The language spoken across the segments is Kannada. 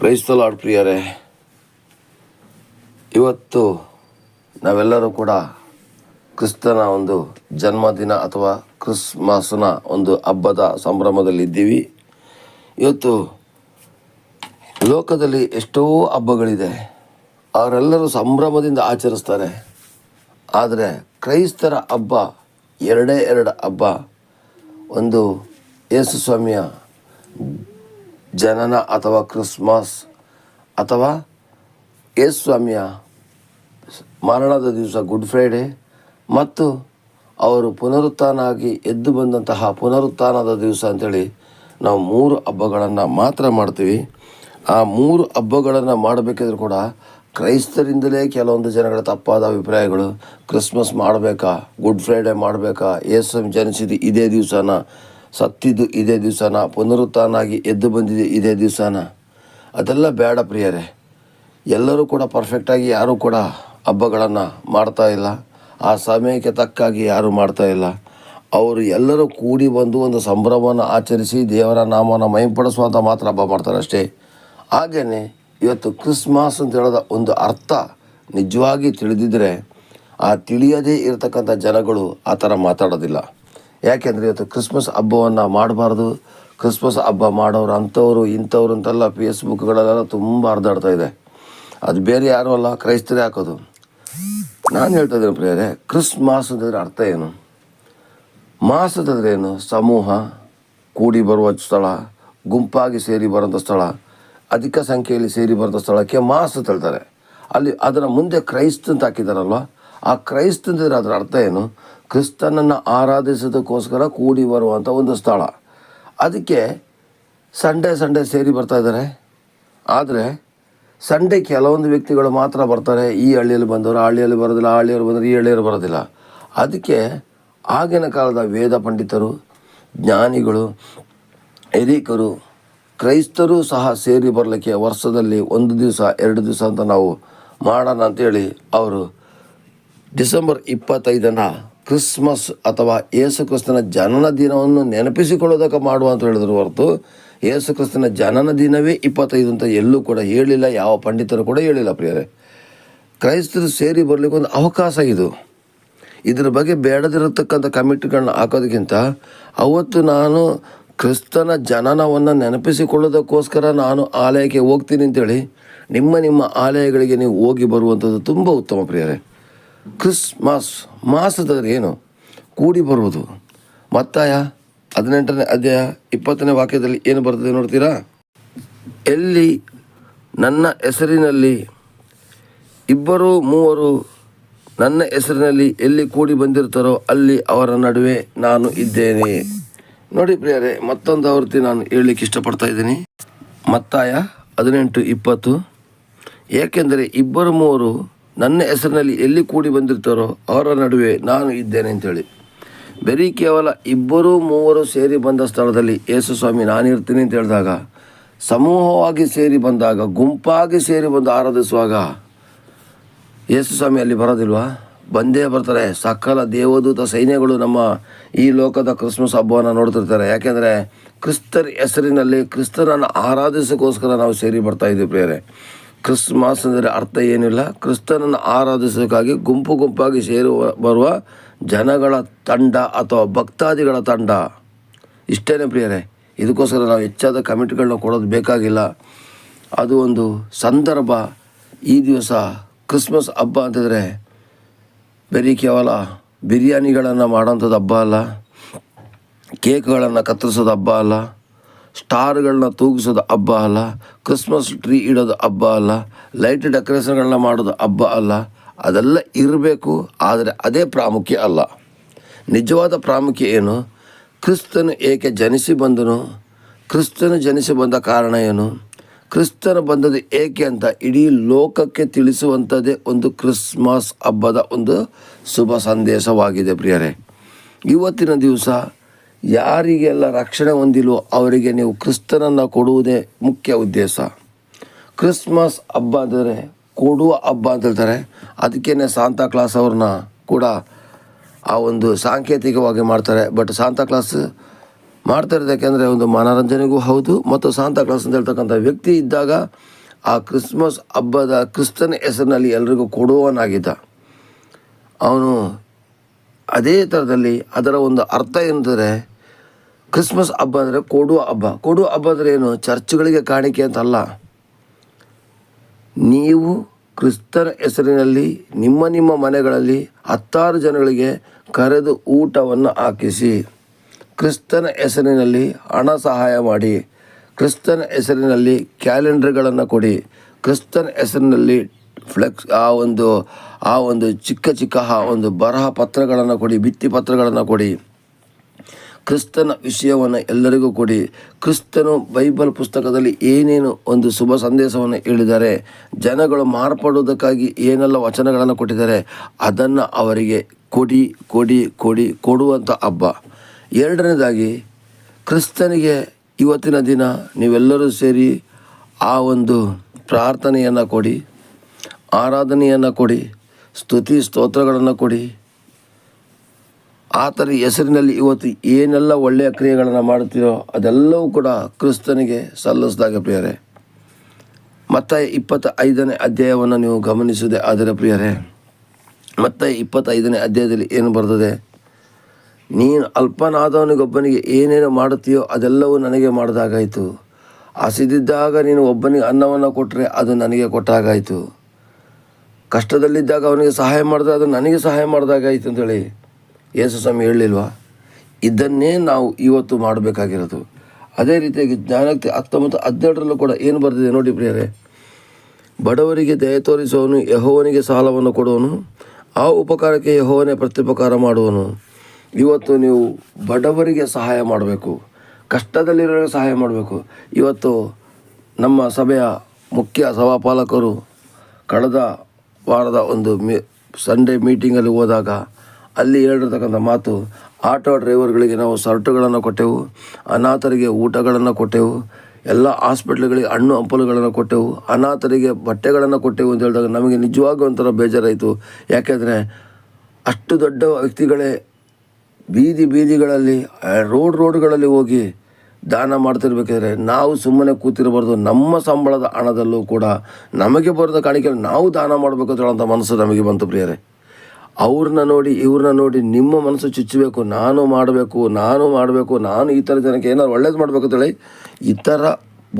ಕ್ರೈಸ್ತಲಾಡ್ ಪ್ರಿಯರೇ. ಇವತ್ತು ನಾವೆಲ್ಲರೂ ಕೂಡ ಕ್ರಿಸ್ತನ ಒಂದು ಜನ್ಮದಿನ ಅಥವಾ ಕ್ರಿಸ್ಮಸ್ನ ಒಂದು ಹಬ್ಬದ ಸಂಭ್ರಮದಲ್ಲಿದ್ದೀವಿ ಇವತ್ತು ಲೋಕದಲ್ಲಿ ಎಷ್ಟೋ ಹಬ್ಬಗಳಿದೆ. ಅವರೆಲ್ಲರೂ ಸಂಭ್ರಮದಿಂದ ಆಚರಿಸ್ತಾರೆ. ಆದರೆ ಕ್ರೈಸ್ತರ ಹಬ್ಬ, ಎರಡೇ ಎರಡು ಹಬ್ಬ, ಒಂದು ಯೇಸು ಸ್ವಾಮಿಯ ಜನನ ಅಥವಾ ಕ್ರಿಸ್ಮಸ್ ಅಥವಾ ಯೇಸು ಸ್ವಾಮಿಯ ಮರಣದ ದಿವಸ ಗುಡ್ ಫ್ರೈಡೇ ಮತ್ತು ಅವರು ಪುನರುತ್ಥಾನ ಆಗಿ ಎದ್ದು ಬಂದಂತಹ ಪುನರುತ್ಥಾನದ ದಿವಸ ಅಂಥೇಳಿ ನಾವು ಮೂರು ಹಬ್ಬಗಳನ್ನು ಮಾತ್ರ ಮಾಡ್ತೀವಿ. ಆ ಮೂರು ಹಬ್ಬಗಳನ್ನು ಮಾಡಬೇಕಿದ್ರೂ ಕೂಡ ಕ್ರೈಸ್ತರಿಂದಲೇ ಕೆಲವೊಂದು ಜನಗಳ ತಪ್ಪಾದ ಅಭಿಪ್ರಾಯಗಳು. ಕ್ರಿಸ್ಮಸ್ ಮಾಡಬೇಕಾ? ಗುಡ್ ಫ್ರೈಡೇ ಮಾಡಬೇಕಾ? ಯೇಸು ಜನಿಸಿದ ಇದೇ ದಿವಸನ ಸತ್ತಿದ್ದು ಇದೇ ದಿವಸನ ಪುನರುತ್ಥಾನಾಗಿ ಎದ್ದು ಬಂದಿದೆ ಇದೇ ದಿವಸನ. ಅದೆಲ್ಲ ಬೇಡ ಪ್ರಿಯರೇ. ಎಲ್ಲರೂ ಕೂಡ ಪರ್ಫೆಕ್ಟಾಗಿ ಯಾರೂ ಕೂಡ ಹಬ್ಬಗಳನ್ನು ಮಾಡ್ತಾ ಇಲ್ಲ. ಆ ಸಮಯಕ್ಕೆ ತಕ್ಕಾಗಿ ಯಾರೂ ಮಾಡ್ತಾ ಇಲ್ಲ. ಅವರು ಎಲ್ಲರೂ ಕೂಡಿ ಬಂದು ಒಂದು ಸಂಭ್ರಮವನ್ನು ಆಚರಿಸಿ ದೇವರ ನಾಮವನ್ನು ಮೈಂಪಡಿಸುವಂಥ ಮಾತ್ರ ಹಬ್ಬ ಮಾಡ್ತಾರೆ ಅಷ್ಟೇ. ಹಾಗೆಯೇ ಇವತ್ತು ಕ್ರಿಸ್ಮಸ್ ಅಂತ ಹೇಳೋದ ಒಂದು ಅರ್ಥ ನಿಜವಾಗಿ ತಿಳಿದಿದ್ದರೆ ಆ ತಿಳಿಯದೇ ಇರತಕ್ಕಂಥ ಜನಗಳು ಆ ಥರ ಮಾತಾಡೋದಿಲ್ಲ. ಯಾಕೆಂದರೆ ಇವತ್ತು ಕ್ರಿಸ್ಮಸ್ ಹಬ್ಬವನ್ನು ಮಾಡಬಾರ್ದು. ಕ್ರಿಸ್ಮಸ್ ಹಬ್ಬ ಮಾಡೋರು ಅಂಥವ್ರು, ಇಂಥವ್ರು ಅಂತೆಲ್ಲ ಫೇಸ್ಬುಕ್ಗಳಲ್ಲೆಲ್ಲ ತುಂಬ ಹರಿದಾಡ್ತಾ ಇದೆ. ಅದು ಬೇರೆ ಯಾರೂ ಅಲ್ಲ, ಕ್ರೈಸ್ತರೇ ಹಾಕೋದು. ನಾನು ಹೇಳ್ತಾ ಇದ್ದೇನೆ ಪ್ರಿಯರೇ ಕ್ರಿಸ್ಮಾಸ್ ಅಂತಂದರೆ ಅರ್ಥ ಏನು? ಮಾಸ್ ಅಂತಂದರೆ ಏನು? ಸಮೂಹ ಕೂಡಿ ಬರುವ ಸ್ಥಳ, ಗುಂಪಾಗಿ ಸೇರಿ ಬರೋಂಥ ಸ್ಥಳ, ಅಧಿಕ ಸಂಖ್ಯೆಯಲ್ಲಿ ಸೇರಿ ಬರೋಂಥ ಸ್ಥಳಕ್ಕೆ ಮಾಸ್ ಅಂತ ಹೇಳ್ತಾರೆ. ಅಲ್ಲಿ ಅದರ ಮುಂದೆ ಕ್ರೈಸ್ತ ಅಂತ ಹಾಕಿದಾರಲ್ವ? ಆ ಕ್ರೈಸ್ತ ಅಂತಂದರೆ ಅದರ ಅರ್ಥ ಏನು? ಕ್ರಿಸ್ತನನ್ನು ಆರಾಧಿಸೋದಕ್ಕೋಸ್ಕರ ಕೂಡಿ ಬರುವಂಥ ಒಂದು ಸ್ಥಳ. ಅದಕ್ಕೆ ಸಂಡೇ ಸಂಡೇ ಸೇರಿ ಬರ್ತಾ ಇದ್ದಾರೆ. ಆದರೆ ಸಂಡೇ ಕೆಲವೊಂದು ವ್ಯಕ್ತಿಗಳು ಮಾತ್ರ ಬರ್ತಾರೆ. ಈ ಹಳ್ಳಿಯಲ್ಲಿ ಬಂದವರು, ಆ ಹಳ್ಳಿಯಲ್ಲಿ ಬರೋದಿಲ್ಲ, ಆ ಹಳ್ಳಿಯಲ್ಲಿ ಬಂದರೆ ಈ ಹಳ್ಳಿಯಲ್ಲಿ ಬರೋದಿಲ್ಲ. ಅದಕ್ಕೆ ಆಗಿನ ಕಾಲದ ವೇದ ಪಂಡಿತರು, ಜ್ಞಾನಿಗಳು, ಹಿರೀಕರು, ಕ್ರೈಸ್ತರು ಸಹ ಸೇರಿ ಬರಲಿಕ್ಕೆ ವರ್ಷದಲ್ಲಿ ಒಂದು ದಿವಸ, ಎರಡು ದಿವಸ ಅಂತ ನಾವು ಮಾಡೋಣ ಅಂತೇಳಿ ಅವರು ಡಿಸೆಂಬರ್ ಇಪ್ಪತ್ತೈದನ ಕ್ರಿಸ್ಮಸ್ ಅಥವಾ ಯೇಸು ಕ್ರಿಸ್ತನ ಜನನ ದಿನವನ್ನು ನೆನಪಿಸಿಕೊಳ್ಳೋದಕ್ಕೆ ಮಾಡುವ ಅಂತ ಹೇಳಿದ್ರು ಹೊರತು ಯೇಸು ಕ್ರಿಸ್ತನ ಜನನ ದಿನವೇ ಇಪ್ಪತ್ತೈದು ಅಂತ ಎಲ್ಲೂ ಕೂಡ ಹೇಳಿಲ್ಲ, ಯಾವ ಪಂಡಿತರು ಕೂಡ ಹೇಳಿಲ್ಲ ಪ್ರಿಯರೇ. ಕ್ರೈಸ್ತರು ಸೇರಿ ಬರಲಿಕ್ಕೆ ಒಂದು ಅವಕಾಶ ಇದು. ಇದರ ಬಗ್ಗೆ ಬೇಡದಿರತಕ್ಕಂಥ ಕಮಿಟಿಗಳನ್ನ ಹಾಕೋದಕ್ಕಿಂತ ಅವತ್ತು ನಾನು ಕ್ರಿಸ್ತನ ಜನನವನ್ನು ನೆನಪಿಸಿಕೊಳ್ಳೋದಕ್ಕೋಸ್ಕರ ನಾನು ಆಲಯಕ್ಕೆ ಹೋಗ್ತೀನಿ ಅಂತೇಳಿ, ನಿಮ್ಮ ನಿಮ್ಮ ಆಲಯಗಳಿಗೆ ನೀವು ಹೋಗಿ ಬರುವಂಥದ್ದು ತುಂಬ ಉತ್ತಮ ಪ್ರಿಯರೇ. ಕ್ರಿಸ್ಮಸ್ ಏನು? ಕೂಡಿ ಬರುವುದು. ಮತ್ತಾಯ ಹದಿನೆಂಟನೇ ಅಧ್ಯಾಯ ಇಪ್ಪತ್ತನೇ ವಾಕ್ಯದಲ್ಲಿ ಏನು ಬರ್ತದೆ ನೋಡ್ತೀರಾ? ಎಲ್ಲಿ ನನ್ನ ಹೆಸರಿನಲ್ಲಿ ಇಬ್ಬರು ಮೂವರು ನನ್ನ ಹೆಸರಿನಲ್ಲಿ ಎಲ್ಲಿ ಕೂಡಿ ಬಂದಿರ್ತಾರೋ ಅಲ್ಲಿ ಅವರ ನಡುವೆ ನಾನು ಇದ್ದೇನೆ. ನೋಡಿ ಪ್ರಿಯರೇ, ಮತ್ತೊಂದು ಆವೃತ್ತಿ ನಾನು ಹೇಳಲಿಕ್ಕೆ ಇಷ್ಟಪಡ್ತಾ ಇದ್ದೀನಿ. ಮತ್ತಾಯ ಹದಿನೆಂಟು ಇಪ್ಪತ್ತು. ಏಕೆಂದರೆ ಇಬ್ಬರು ಮೂವರು ನನ್ನ ಹೆಸರಿನಲ್ಲಿ ಎಲ್ಲಿ ಕೂಡಿ ಬಂದಿರ್ತಾರೋ ಅವರ ನಡುವೆ ನಾನು ಇದ್ದೇನೆ ಅಂತೇಳಿ. ಬರೀ ಕೇವಲ ಇಬ್ಬರು ಮೂವರು ಸೇರಿ ಬಂದ ಸ್ಥಳದಲ್ಲಿ ಯೇಸು ಸ್ವಾಮಿ ನಾನಿರ್ತೀನಿ ಅಂತ ಹೇಳಿದಾಗ, ಸಮೂಹವಾಗಿ ಸೇರಿ ಬಂದಾಗ, ಗುಂಪಾಗಿ ಸೇರಿ ಬಂದು ಆರಾಧಿಸುವಾಗ ಯೇಸು ಸ್ವಾಮಿ ಅಲ್ಲಿ ಬರೋದಿಲ್ವಾ? ಬಂದೇ ಬರ್ತಾರೆ. ಸಕಲ ದೇವದೂತ ಸೈನ್ಯಗಳು ನಮ್ಮ ಈ ಲೋಕದ ಕ್ರಿಸ್ಮಸ್ ಹಬ್ಬವನ್ನು ನೋಡ್ತಿರ್ತಾರೆ. ಯಾಕೆಂದರೆ ಕ್ರಿಸ್ತರ ಹೆಸರಿನಲ್ಲಿ ಕ್ರಿಸ್ತನನ್ನು ಆರಾಧಿಸೋಕ್ಕೋಸ್ಕರ ನಾವು ಸೇರಿ ಬರ್ತಾ ಇದ್ದೀವಿ ಪ್ರಿಯರೇ. ಕ್ರಿಸ್ಮಸ್ ಅಂದರೆ ಅರ್ಥ ಏನಿಲ್ಲ. ಕ್ರಿಸ್ತನನ್ನು ಆರಾಧಿಸೋಕ್ಕಾಗಿ ಗುಂಪು ಗುಂಪಾಗಿ ಸೇರುವ ಬರುವ ಜನಗಳ ತಂಡ ಅಥವಾ ಭಕ್ತಾದಿಗಳ ತಂಡ. ಇಷ್ಟೇ ಪ್ರಿಯರೇ, ಇದಕ್ಕೋಸ್ಕರ ನಾವು ಹೆಚ್ಚಾದ ಕಮೆಂಟ್ಗಳನ್ನ ಕೊಡೋದು ಬೇಕಾಗಿಲ್ಲ. ಅದು ಒಂದು ಸಂದರ್ಭ. ಈ ದಿವಸ ಕ್ರಿಸ್ಮಸ್ ಹಬ್ಬ ಅಂತಂದರೆ ಬರೀ ಕೇವಲ ಬಿರಿಯಾನಿಗಳನ್ನು ಮಾಡೋಂಥದ್ದು ಹಬ್ಬ ಅಲ್ಲ. ಕೇಕ್ಗಳನ್ನು ಕತ್ತರಿಸೋದು ಹಬ್ಬ ಅಲ್ಲ. ಸ್ಟಾರ್ಗಳನ್ನ ತೂಗಿಸೋದು ಹಬ್ಬ ಅಲ್ಲ, ಕ್ರಿಸ್ಮಸ್ ಟ್ರೀ ಇಡೋದು ಹಬ್ಬ ಅಲ್ಲ, ಲೈಟ್ ಡೆಕೋರೇಷನ್ಗಳನ್ನ ಮಾಡೋದು ಹಬ್ಬ ಅಲ್ಲ, ಅದೆಲ್ಲ ಇರಬೇಕು, ಆದರೆ ಅದೇ ಪ್ರಾಮುಖ್ಯ ಅಲ್ಲ. ನಿಜವಾದ ಪ್ರಾಮುಖ್ಯ ಏನು? ಕ್ರಿಸ್ತನು ಏಕೆ ಜನಿಸಿ ಬಂದನು? ಕ್ರಿಸ್ತನು ಜನಿಸಿ ಬಂದ ಕಾರಣ ಏನು? ಕ್ರಿಸ್ತನು ಬಂದದ್ದು ಏಕೆ ಅಂತ ಇಡೀ ಲೋಕಕ್ಕೆ ತಿಳಿಸುವಂಥದ್ದೇ ಒಂದು ಕ್ರಿಸ್ಮಸ್ ಹಬ್ಬದ ಒಂದು ಶುಭ ಸಂದೇಶವಾಗಿದೆ ಪ್ರಿಯರೇ. ಇವತ್ತಿನ ದಿವಸ ಯಾರಿಗೆಲ್ಲ ರಕ್ಷಣೆ ಹೊಂದಿಲ್ವೋ ಅವರಿಗೆ ನೀವು ಕ್ರಿಸ್ತನನ್ನು ಕೊಡುವುದೇ ಮುಖ್ಯ ಉದ್ದೇಶ. ಕ್ರಿಸ್ಮಸ್ ಹಬ್ಬ ಅಂದರೆ ಕೊಡುವ ಹಬ್ಬ ಅಂತ ಹೇಳ್ತಾರೆ. ಅದಕ್ಕೇ ಸಾಂತಾ ಕ್ಲಾಸ್ ಅವ್ರನ್ನ ಕೂಡ ಆ ಒಂದು ಸಾಂಕೇತಿಕವಾಗಿ ಮಾಡ್ತಾರೆ. ಬಟ್ ಸಾಂತಾ ಕ್ಲಾಸ್ ಮಾಡ್ತಾ ಇರೋದು ಯಾಕೆಂದರೆ ಒಂದು ಮನೋರಂಜನೆಗೂ ಹೌದು ಮತ್ತು ಸಾಂತಾ ಕ್ಲಾಸ್ ಅಂತ ಹೇಳ್ತಕ್ಕಂಥ ವ್ಯಕ್ತಿ ಇದ್ದಾಗ ಆ ಕ್ರಿಸ್ಮಸ್ ಹಬ್ಬದ ಕ್ರಿಸ್ತನ ಹೆಸರಿನಲ್ಲಿ ಎಲ್ರಿಗೂ ಕೊಡುವವನಾಗಿದ್ದ. ಅವನು ಅದೇ ಥರದಲ್ಲಿ ಅದರ ಒಂದು ಅರ್ಥ ಏನಂದರೆ ಕ್ರಿಸ್ಮಸ್ ಹಬ್ಬ ಅಂದರೆ ಕೊಡುವ ಹಬ್ಬ. ಕೊಡುವ ಹಬ್ಬ ಅಂದರೆ ಏನು? ಚರ್ಚ್ಗಳಿಗೆ ಕಾಣಿಕೆ ಅಂತಲ್ಲ ನೀವು ಕ್ರಿಸ್ತನ ಹೆಸರಿನಲ್ಲಿ ನಿಮ್ಮ ನಿಮ್ಮ ಮನೆಗಳಲ್ಲಿ ಹತ್ತಾರು ಜನಗಳಿಗೆ ಕರೆದು ಊಟವನ್ನು ಹಾಕಿಸಿ, ಕ್ರಿಸ್ತನ ಹೆಸರಿನಲ್ಲಿ ಹಣ ಸಹಾಯ ಮಾಡಿ, ಕ್ರಿಸ್ತನ ಹೆಸರಿನಲ್ಲಿ ಕ್ಯಾಲೆಂಡರ್ಗಳನ್ನು ಕೊಡಿ, ಕ್ರಿಸ್ತನ ಹೆಸರಿನಲ್ಲಿ ಫ್ಲೆಕ್ಸ್ ಆ ಒಂದು ಆ ಒಂದು ಚಿಕ್ಕ ಚಿಕ್ಕ, ಆ ಒಂದು ಬರಹ ಪತ್ರಗಳನ್ನು ಕೊಡಿ, ಭಿತ್ತಿ ಪತ್ರಗಳನ್ನು ಕೊಡಿ. ಕ್ರಿಸ್ತನ ವಿಷಯವನ್ನು ಎಲ್ಲರಿಗೂ ಕೊಡಿ. ಕ್ರಿಸ್ತನು ಬೈಬಲ್ ಪುಸ್ತಕದಲ್ಲಿ ಏನೇನು ಒಂದು ಶುಭ ಸಂದೇಶವನ್ನು ಹೇಳಿದ್ದಾರೆ, ಜನಗಳು ಮಾರ್ಪಡುವುದಕ್ಕಾಗಿ ಏನೆಲ್ಲ ವಚನಗಳನ್ನು ಕೊಟ್ಟಿದ್ದಾರೆ, ಅದನ್ನು ಅವರಿಗೆ ಕೊಡಿ ಕೊಡಿ ಕೊಡಿ ಕೊಡುವಂಥ ಹಬ್ಬ. ಎರಡನೇದಾಗಿ, ಕ್ರಿಸ್ತನಿಗೆ ಇವತ್ತಿನ ದಿನ ನೀವೆಲ್ಲರೂ ಸೇರಿ ಆ ಒಂದು ಪ್ರಾರ್ಥನೆಯನ್ನು ಕೊಡಿ, ಆರಾಧನೆಯನ್ನು ಕೊಡಿ, ಸ್ತುತಿ ಸ್ತೋತ್ರಗಳನ್ನು ಕೊಡಿ ಆತನ ಹೆಸರಿನಲ್ಲಿ ಇವತ್ತು ಏನೆಲ್ಲ ಒಳ್ಳೆಯ ಕ್ರಿಯೆಗಳನ್ನು ಮಾಡುತ್ತೀರೋ ಅದೆಲ್ಲವೂ ಕೂಡ ಕ್ರಿಸ್ತನಿಗೆ ಸಲ್ಲಿಸಿದಾಗ ಪ್ರಿಯರೇ. ಮತ್ತೆ ಇಪ್ಪತ್ತ ಐದನೇ ಅಧ್ಯಾಯವನ್ನು ನೀವು ಗಮನಿಸಿದೆ ಆದರೆ ಪ್ರಿಯರೇ ಮತ್ತೆ ಇಪ್ಪತ್ತೈದನೇ ಅಧ್ಯಾಯದಲ್ಲಿ ಏನು ಬರ್ತದೆ? ನೀನು ಅಲ್ಪನಾದವನಿಗೊಬ್ಬನಿಗೆ ಏನೇನು ಮಾಡುತ್ತೀಯೋ ಅದೆಲ್ಲವೂ ನನಗೆ ಮಾಡಿದಾಗಾಯಿತು. ಹಸಿದಿದ್ದಾಗ ನೀನು ಒಬ್ಬನಿಗೆ ಅನ್ನವನ್ನು ಕೊಟ್ಟರೆ ಅದು ನನಗೆ ಕೊಟ್ಟಾಗಾಯಿತು. ಕಷ್ಟದಲ್ಲಿದ್ದಾಗ ಅವನಿಗೆ ಸಹಾಯ ಮಾಡಿದ್ರೆ ಅದು ನನಗೆ ಸಹಾಯ ಮಾಡಿದಾಗಾಯಿತು ಅಂತೇಳಿ. ಯೇಸು ಸ್ವಾಮಿ ಹೇಳಲಿಲ್ವಾ? ಇದನ್ನೇ ನಾವು ಇವತ್ತು ಮಾಡಬೇಕಾಗಿರೋದು. ಅದೇ ರೀತಿಯಾಗಿ ಜ್ಞಾನಕ್ಕೆ ಹತ್ತೊಂಬತ್ತು ಹದಿನೆರಡರಲ್ಲೂ ಕೂಡ ಏನು ಬರೆದಿದೆ ನೋಡಿ ಪ್ರಿಯರೇ. ಬಡವರಿಗೆ ದಯ ತೋರಿಸುವವನು ಯಹೋವನಿಗೆ ಸಾಲವನ್ನು ಕೊಡುವನು, ಆ ಉಪಕಾರಕ್ಕೆ ಯಹೋವನೇ ಪ್ರತ್ಯುಪಕಾರ ಮಾಡುವನು. ಇವತ್ತು ನೀವು ಬಡವರಿಗೆ ಸಹಾಯ ಮಾಡಬೇಕು, ಕಷ್ಟದಲ್ಲಿರೋರಿಗೆ ಸಹಾಯ ಮಾಡಬೇಕು. ಇವತ್ತು ನಮ್ಮ ಸಭೆಯ ಮುಖ್ಯ ಸಭಾಪಾಲಕರು ಕಳೆದ ವಾರದ ಒಂದು ಮೀ, ಸಂಡೇ ಮೀಟಿಂಗಲ್ಲಿ ಹೋದಾಗ ಅಲ್ಲಿ ಹೇಳಿರ್ತಕ್ಕಂಥ ಮಾತು, ಆಟೋ ಡ್ರೈವರ್ಗಳಿಗೆ ನಾವು ಸರ್ಟುಗಳನ್ನು ಕೊಟ್ಟೆವು, ಅನಾಥರಿಗೆ ಊಟಗಳನ್ನು ಕೊಟ್ಟೆವು, ಎಲ್ಲ ಹಾಸ್ಪಿಟ್ಲ್ಗಳಿಗೆ ಹಣ್ಣು ಹಂಪಲುಗಳನ್ನು ಕೊಟ್ಟೆವು, ಅನಾಥರಿಗೆ ಬಟ್ಟೆಗಳನ್ನು ಕೊಟ್ಟೆವು ಅಂತ ಹೇಳಿದಾಗ ನಮಗೆ ನಿಜವಾಗೂ ಒಂಥರ ಬೇಜಾರಾಯಿತು. ಯಾಕೆಂದರೆ ಅಷ್ಟು ದೊಡ್ಡ ವ್ಯಕ್ತಿಗಳೇ ಬೀದಿ ಬೀದಿಗಳಲ್ಲಿ ರೋಡ್ ರೋಡ್ಗಳಲ್ಲಿ ಹೋಗಿ ದಾನ ಮಾಡ್ತಿರ್ಬೇಕಾದ್ರೆ ನಾವು ಸುಮ್ಮನೆ ಕೂತಿರಬಾರ್ದು. ನಮ್ಮ ಸಂಬಳದ ಹಣದಲ್ಲೂ ಕೂಡ ನಮಗೆ ಬರೋದ ಕಾಣಿಕೆ ನಾವು ದಾನ ಮಾಡಬೇಕು ಅಂತ ಹೇಳೋಂಥ ಮನಸ್ಸು ನಮಗೆ ಬಂತು ಪ್ರಿಯರೇ. ಅವ್ರನ್ನ ನೋಡಿ, ಇವ್ರನ್ನ ನೋಡಿ ನಿಮ್ಮ ಮನಸ್ಸು ಚುಚ್ಚಬೇಕು, ನಾನು ಮಾಡಬೇಕು ನಾನು ಮಾಡಬೇಕು, ನಾನು ಈ ಥರ ಜನಕ್ಕೆ ಏನಾದ್ರು ಒಳ್ಳೇದು ಮಾಡಬೇಕು ಅಂತೇಳಿ ಇತರ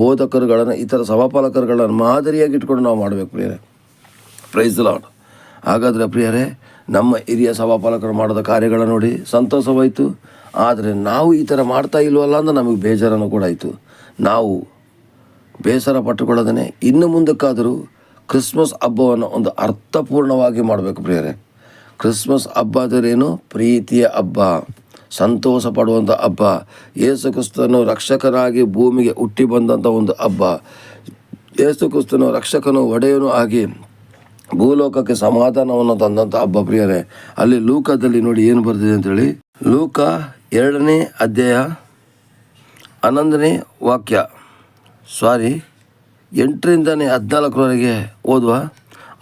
ಬೋಧಕರುಗಳನ್ನು ಇತರ ಸಭಾಪಾಲಕರುಗಳನ್ನು ಮಾದರಿಯಾಗಿ ಇಟ್ಕೊಂಡು ನಾವು ಮಾಡಬೇಕು ಪ್ರಿಯರೇ. ಪ್ರೈಸ್ ಲಾಡ್ ಹಾಗಾದರೆ ಪ್ರಿಯರೇ, ನಮ್ಮ ಹಿರಿಯ ಸಭಾಪಾಲಕರು ಮಾಡಿದ ಕಾರ್ಯಗಳ ನೋಡಿ ಸಂತೋಷವಾಯಿತು. ಆದರೆ ನಾವು ಈ ಥರ ಮಾಡ್ತಾ ಇಲ್ವಲ್ಲ ಅಂತ ನಮಗೆ ಬೇಜಾರನ್ನು ಕೂಡ ಆಯಿತು. ನಾವು ಬೇಸರ ಪಟ್ಟುಕೊಳ್ಳೋದೇ ಇನ್ನು ಮುಂದಕ್ಕಾದರೂ ಕ್ರಿಸ್ಮಸ್ ಹಬ್ಬವನ್ನು ಒಂದು ಅರ್ಥಪೂರ್ಣವಾಗಿ ಮಾಡಬೇಕು ಪ್ರಿಯರೇ. ಕ್ರಿಸ್ಮಸ್ ಹಬ್ಬ ಅಂದರೇನು ಪ್ರೀತಿಯ ಹಬ್ಬ ಸಂತೋಷ ಪಡುವಂಥ ಹಬ್ಬ. ಯೇಸು ಕ್ರಿಸ್ತನು ರಕ್ಷಕನಾಗಿ ಭೂಮಿಗೆ ಹುಟ್ಟಿ ಬಂದಂಥ ಒಂದು ಹಬ್ಬ. ಯೇಸು ಕ್ರಿಸ್ತನು ರಕ್ಷಕನು, ಒಡೆಯನು ಆಗಿ ಭೂಲೋಕಕ್ಕೆ ಸಮಾಧಾನವನ್ನು ತಂದಂಥ ಹಬ್ಬ ಪ್ರಿಯರೇ. ಅಲ್ಲಿ ಲೂಕದಲ್ಲಿ ನೋಡಿ ಏನು ಬರ್ತಿದೆ ಅಂತೇಳಿ. ಲೂಕ ಎರಡನೇ ಅಧ್ಯಾಯ ಹನ್ನೊಂದನೇ ವಾಕ್ಯ. ಸಾರಿ ಎಂಟರಿಂದನೇ ಹದಿನಾಲ್ಕರವರೆಗೆ ಓದುವ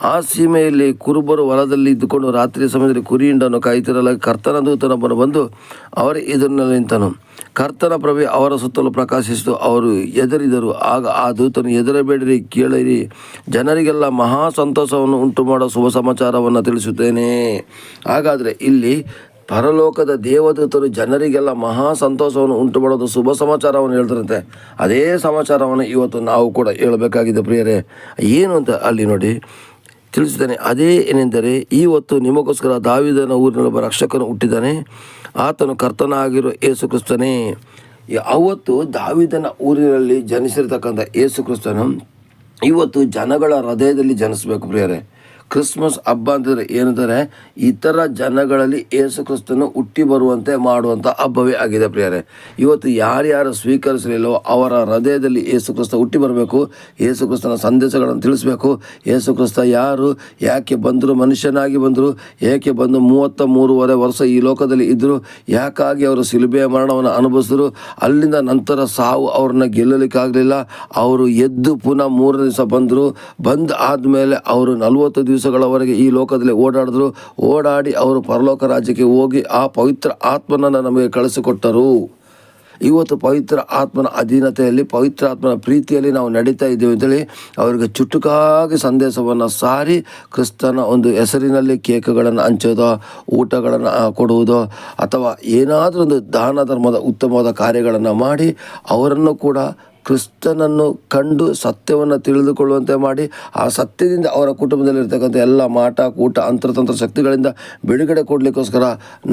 ಆ ಸೀಮೆಯಲ್ಲಿ ಕುರುಬರು ಹೊಲದಲ್ಲಿ ಇದ್ದುಕೊಂಡು ರಾತ್ರಿ ಸಮಯದಲ್ಲಿ ಕುರಿ ಹಿಂಡನ್ನು ಕಾಯುತ್ತಿರಲ್ಲ ಕರ್ತನ ದೂತನೊಬ್ಬನು ಬಂದು ಅವರ ಎದುರಿನಲ್ಲಿ ನಿಂತನು. ಕರ್ತನ ಪ್ರಭೆ ಅವರ ಸುತ್ತಲೂ ಪ್ರಕಾಶಿಸಿತು. ಅವರು ಎದರಿದರು ಆಗ ಆ ದೂತನು ಎದರಬೇಡಿರಿ ಕೇಳಿರಿ. ಜನರಿಗೆಲ್ಲ ಮಹಾ ಸಂತೋಷವನ್ನು ಉಂಟು ಮಾಡೋ ಶುಭ ಸಮಾಚಾರವನ್ನು ತಿಳಿಸುತ್ತೇನೆ. ಹಾಗಾದರೆ ಇಲ್ಲಿ ಪರಲೋಕದ ದೇವದೂತರು ಜನರಿಗೆಲ್ಲ ಮಹಾ ಸಂತೋಷವನ್ನು ಉಂಟು ಮಾಡೋದು ಶುಭ ಸಮಾಚಾರವನ್ನು ಹೇಳ್ತಾರಂತೆ. ಅದೇ ಸಮಾಚಾರವನ್ನು ಇವತ್ತು ನಾವು ಕೂಡ ಹೇಳಬೇಕಾಗಿದೆ ಪ್ರಿಯರೇ. ಏನು ಅಂತ ಅಲ್ಲಿ ನೋಡಿ. ತಿಳಿಸಿದ್ದಾನೆ, ಅದೇ ಏನೆಂದರೆ ಇವತ್ತು ನಿಮಗೋಸ್ಕರ ದಾವಿದನ ಊರಿನೊಬ್ಬ ರಕ್ಷಕನು ಹುಟ್ಟಿದ್ದಾನೆ. ಆತನು ಕರ್ತನಾಗಿರೋ ಯೇಸು ಕ್ರಿಸ್ತನೇ. ಅವತ್ತು ದಾವಿದನ ಊರಿನಲ್ಲಿ ಜನಿಸಿರ್ತಕ್ಕಂಥ ಯೇಸು ಕ್ರಿಸ್ತನು ಇವತ್ತು ಜನಗಳ ಹೃದಯದಲ್ಲಿ ಜನಿಸಬೇಕು ಪ್ರಿಯರೇ. ಕ್ರಿಸ್ಮಸ್ ಹಬ್ಬ ಅಂತಂದರೆ ಏನಂದರೆ ಇತರ ಜನಗಳಲ್ಲಿ ಏಸು ಕ್ರಿಸ್ತನು ಹುಟ್ಟಿ ಬರುವಂತೆ ಮಾಡುವಂಥ ಹಬ್ಬವೇ ಆಗಿದೆ ಪ್ರಿಯರೇ. ಇವತ್ತು ಯಾರ್ಯಾರು ಸ್ವೀಕರಿಸಲಿಲ್ಲವೋ ಅವರ ಹೃದಯದಲ್ಲಿ ಏಸು ಕ್ರಿಸ್ತ ಹುಟ್ಟಿ ಬರಬೇಕು. ಏಸು ಕ್ರಿಸ್ತನ ಸಂದೇಶಗಳನ್ನು ತಿಳಿಸಬೇಕು. ಏಸು ಕ್ರಿಸ್ತ ಯಾರು? ಯಾಕೆ ಬಂದರು? ಮನುಷ್ಯನಾಗಿ ಬಂದರು? ಏಕೆ ಬಂದು ಮೂವತ್ತ ಮೂರುವರೆ ವರ್ಷ ಈ ಲೋಕದಲ್ಲಿ ಇದ್ದರು ಯಾಕಾಗಿ ಅವರು ಸಿಲುಬೆಯ ಮರಣವನ್ನು ಅನುಭವಿಸಿದ್ರು? ಅಲ್ಲಿಂದ ನಂತರ ಸಾವು ಅವ್ರನ್ನ ಗೆಲ್ಲಲಿಕ್ಕಾಗಲಿಲ್ಲ. ಅವರು ಎದ್ದು ಪುನಃ ಮೂರನೇ ದಿವಸ ಬಂದರು. ಬಂದು ಆದಮೇಲೆ ಅವರು ನಲವತ್ತು ದಿವಸಗಳವರೆಗೆ ಈ ಲೋಕದಲ್ಲಿ ಓಡಾಡಿದ್ರು. ಓಡಾಡಿ ಅವರು ಪರಲೋಕ ರಾಜ್ಯಕ್ಕೆ ಹೋಗಿ ಆ ಪವಿತ್ರ ಆತ್ಮನನ್ನು ನಮಗೆ ಕಳಿಸಿಕೊಟ್ಟರು. ಇವತ್ತು ಪವಿತ್ರ ಆತ್ಮನ ಅಧೀನತೆಯಲ್ಲಿ, ಪವಿತ್ರ ಆತ್ಮನ ಪ್ರೀತಿಯಲ್ಲಿ ನಾವು ನಡೀತಾ ಇದ್ದೇವೆ ಅಂತೇಳಿ ಅವರಿಗೆ ಚುಟುಕಾಗಿ ಸಂದೇಶವನ್ನು ಸಾರಿ ಕ್ರಿಸ್ತನ ಒಂದು ಹೆಸರಿನಲ್ಲಿ ಕೇಕ್ಗಳನ್ನು ಹಂಚೋದೋ, ಊಟಗಳನ್ನು ಕೊಡುವುದೋ, ಅಥವಾ ಏನಾದರೂ ಒಂದು ದಾನ ಧರ್ಮದ ಉತ್ತಮವಾದ ಕಾರ್ಯಗಳನ್ನು ಮಾಡಿ ಅವರನ್ನು ಕೂಡ ಕ್ರಿಸ್ತನನ್ನು ಕಂಡು ಸತ್ಯವನ್ನು ತಿಳಿದುಕೊಳ್ಳುವಂತೆ ಮಾಡಿ, ಆ ಸತ್ಯದಿಂದ ಅವರ ಕುಟುಂಬದಲ್ಲಿರ್ತಕ್ಕಂಥ ಎಲ್ಲ ಮಾಟ, ಕೂಟ, ಅಂತರತಂತ್ರ ಶಕ್ತಿಗಳಿಂದ ಬಿಡುಗಡೆ ಕೊಡಲಿಕ್ಕೋಸ್ಕರ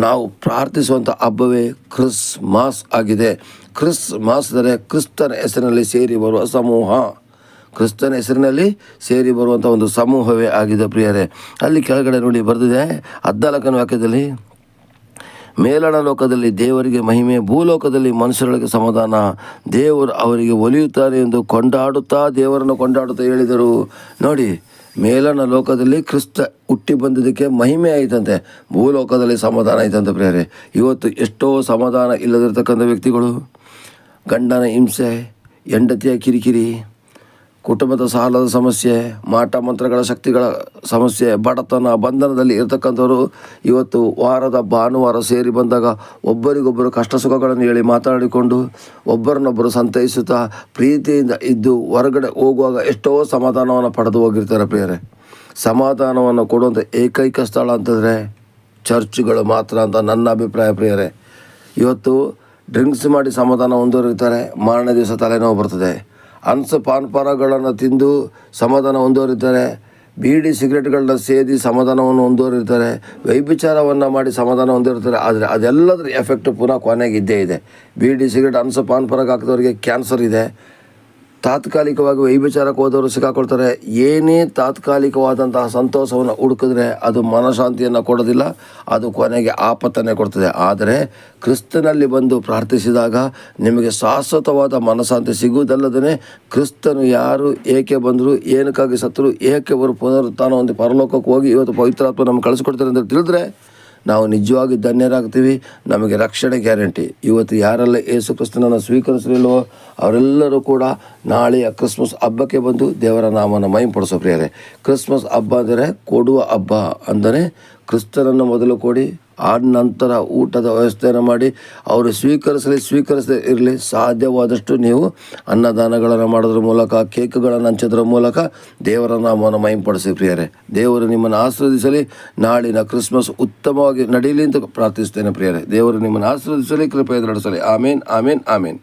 ನಾವು ಪ್ರಾರ್ಥಿಸುವಂಥ ಹಬ್ಬವೇ ಕ್ರಿಸ್ಮಾಸ್ ಆಗಿದೆ. ಕ್ರಿಸ್ ಅಂದರೆ ಕ್ರಿಸ್ತನ ಹೆಸರಿನಲ್ಲಿ ಸೇರಿ ಬರುವ ಸಮೂಹ. ಕ್ರಿಸ್ತನ ಹೆಸರಿನಲ್ಲಿ ಸೇರಿ ಬರುವಂಥ ಒಂದು ಸಮೂಹವೇ ಆಗಿದೆ ಪ್ರಿಯರೇ. ಅಲ್ಲಿ ಕೆಳಗಡೆ ನೋಡಿ ಬರೆದಿದೆ ಹದಿನಾಲ್ಕನೇ ವಾಕ್ಯದಲ್ಲಿ ಮೇಲಣ ಲೋಕದಲ್ಲಿ ದೇವರಿಗೆ ಮಹಿಮೆ, ಭೂಲೋಕದಲ್ಲಿ ಮನುಷ್ಯರೊಳಗೆ ಸಮಾಧಾನ. ದೇವರು ಅವರಿಗೆ ಒಲಿಯುತ್ತಾರೆ ಎಂದು ಕೊಂಡಾಡುತ್ತಾ ದೇವರನ್ನು ಕೊಂಡಾಡುತ್ತಾ ಹೇಳಿದರು. ನೋಡಿ, ಮೇಲಣ ಲೋಕದಲ್ಲಿ ಕ್ರಿಸ್ತ ಹುಟ್ಟಿ ಬಂದಿದ್ದಕ್ಕೆ ಮಹಿಮೆ ಆಯಿತಂತೆ, ಭೂಲೋಕದಲ್ಲಿ ಸಮಾಧಾನ ಆಯ್ತಂತೆ ಪ್ರೇರೆ ಇವತ್ತು ಎಷ್ಟೋ ಸಮಾಧಾನ ಇಲ್ಲದಿರ್ತಕ್ಕಂಥ ವ್ಯಕ್ತಿಗಳು, ಗಂಡನ ಹಿಂಸೆ, ಹೆಂಡತಿಯ ಕಿರಿಕಿರಿ ಕುಟುಂಬದ ಸಾಲದ ಸಮಸ್ಯೆ, ಮಾಟ ಮಂತ್ರಗಳ ಶಕ್ತಿಗಳ ಸಮಸ್ಯೆ, ಬಡತನ, ಬಂಧನದಲ್ಲಿ ಇರತಕ್ಕಂಥವರು ಇವತ್ತು ವಾರದ ಭಾನುವಾರ ಸೇರಿ ಬಂದಾಗ ಒಬ್ಬರಿಗೊಬ್ಬರು ಕಷ್ಟ ಸುಖಗಳನ್ನು ಹೇಳಿ ಮಾತಾಡಿಕೊಂಡು ಒಬ್ಬರನ್ನೊಬ್ಬರು ಸಂತೈಸುತ್ತಾ ಪ್ರೀತಿಯಿಂದ ಇದ್ದು ಹೊರಗಡೆ ಹೋಗುವಾಗ ಎಷ್ಟೋ ಸಮಾಧಾನವನ್ನು ಪಡೆದು ಹೋಗಿರ್ತಾರೆ ಪ್ರಿಯರೇ. ಸಮಾಧಾನವನ್ನು ಕೊಡುವಂಥ ಏಕೈಕ ಸ್ಥಳ ಅಂತಂದರೆ ಚರ್ಚ್ಗಳು ಮಾತ್ರ ಅಂತ ನನ್ನ ಅಭಿಪ್ರಾಯ ಪ್ರಿಯರೇ. ಇವತ್ತು ಡ್ರಿಂಕ್ಸ್ ಮಾಡಿ ಸಮಾಧಾನ ಹೊಂದೋರಿರ್ತಾರೆ, ಮಾರನೇ ದಿವಸ ತಲೆನೋವು ಬರ್ತದೆ. ಅನ್ಸ ಪಾನ್ಪಾರಗಳನ್ನು ತಿಂದು ಸಮಾಧಾನ ಹೊಂದೋರಿರ್ತಾರೆ ಬೀಡಿ ಸಿಗರೆಟ್ಗಳನ್ನ ಸೇದಿ ಸಮಾಧಾನವನ್ನು ಹೊಂದೋರಿರ್ತಾರೆ ವೈಭಿಚಾರವನ್ನು ಮಾಡಿ ಸಮಾಧಾನ ಹೊಂದಿರ್ತಾರೆ ಆದರೆ ಅದೆಲ್ಲದರ ಎಫೆಕ್ಟ್ ಪುನಃ ಕೊನೆಗೆ ಇದ್ದೇ ಇದೆ. ಬೀಡಿ ಸಿಗರೆಟ್ ಅನ್ಸ ಪಾನ್ಪರಾಗ ಹಾಕಿದವರಿಗೆ ಕ್ಯಾನ್ಸರ್ ಇದೆ. ತಾತ್ಕಾಲಿಕವಾಗಿ ವೈಭಿಚಾರಕ್ಕೆ ಹೋದವರು ಸಿಕ್ಕಾಕೊಳ್ತಾರೆ. ಏನೇ ತಾತ್ಕಾಲಿಕವಾದಂತಹ ಸಂತೋಷವನ್ನು ಹುಡುಕಿದ್ರೆ ಅದು ಮನಃಶಾಂತಿಯನ್ನು ಕೊಡೋದಿಲ್ಲ, ಅದು ಕೊನೆಗೆ ಆಪತ್ತನ್ನೇ ಕೊಡ್ತದೆ. ಆದರೆ ಕ್ರಿಸ್ತನಲ್ಲಿ ಬಂದು ಪ್ರಾರ್ಥಿಸಿದಾಗ ನಿಮಗೆ ಶಾಶ್ವತವಾದ ಮನಃಶಾಂತಿ ಸಿಗುವುದಲ್ಲದೇ ಕ್ರಿಸ್ತನು ಯಾರು, ಏಕೆ ಬಂದರು, ಏನಕ್ಕಾಗಿ ಸತ್ತರು, ಏಕೆ ಅವರು ಪುನರುತ್ಥಾನ ಒಂದು ಪರಲೋಕಕ್ಕೆ ಹೋಗಿ ಇವತ್ತು ಪವಿತ್ರಾತ್ಮ ನಮ್ಗೆ ಕಳಿಸ್ಕೊಡ್ತಾರೆ ಅಂತ ತಿಳಿದ್ರೆ ನಾವು ನಿಜವಾಗಿ ಧನ್ಯರಾಗ್ತೀವಿ. ನಮಗೆ ರಕ್ಷಣೆ ಗ್ಯಾರಂಟಿ. ಇವತ್ತು ಯಾರೆಲ್ಲ ಯೇಸು ಕ್ರಿಸ್ತನನ್ನು ಸ್ವೀಕರಿಸಲಿಲ್ವೋ ಅವರೆಲ್ಲರೂ ಕೂಡ ನಾಳೆಯ ಕ್ರಿಸ್ಮಸ್ ಹಬ್ಬಕ್ಕೆ ಬಂದು ದೇವರ ನಾಮನ ಮೈಂಪಡಿಸೋ ಪ್ರಿಯರೇ. ಕ್ರಿಸ್ಮಸ್ ಹಬ್ಬ ಅಂದರೆ ಕೊಡುವ ಹಬ್ಬ ಅಂದರೆ ಕ್ರಿಸ್ತನನ್ನು ಮೊದಲು ಕೊಡಿ ಆ ನಂತರ ಊಟದ ವ್ಯವಸ್ಥೆಯನ್ನು ಮಾಡಿ, ಅವರು ಸ್ವೀಕರಿಸಲಿ, ಸ್ವೀಕರಿಸದೇ ಇರಲಿ, ಸಾಧ್ಯವಾದಷ್ಟು ನೀವು ಅನ್ನದಾನಗಳನ್ನು ಮಾಡೋದ್ರ ಮೂಲಕ, ಕೇಕ್ಗಳನ್ನು ಹಂಚೋದ್ರ ಮೂಲಕ ದೇವರ ನಾಮವನ್ನು ಮೈಂಪಡಿಸಿ ಪ್ರಿಯರೇ. ದೇವರು ನಿಮ್ಮನ್ನು ಆಶ್ರದಿಸಲಿ ನಾಳಿನ ಕ್ರಿಸ್ಮಸ್ ಉತ್ತಮವಾಗಿ ನಡೆಯಲಿ ಅಂತ ಪ್ರಾರ್ಥಿಸ್ತೇನೆ ಪ್ರಿಯರೇ. ದೇವರು ನಿಮ್ಮನ್ನು ಆಶ್ರದಿಸಲಿ ಕೃಪೆ ನಡೆಸಲಿ ಆಮೇನ್ ಆಮೇನ್ ಆಮೇನ್.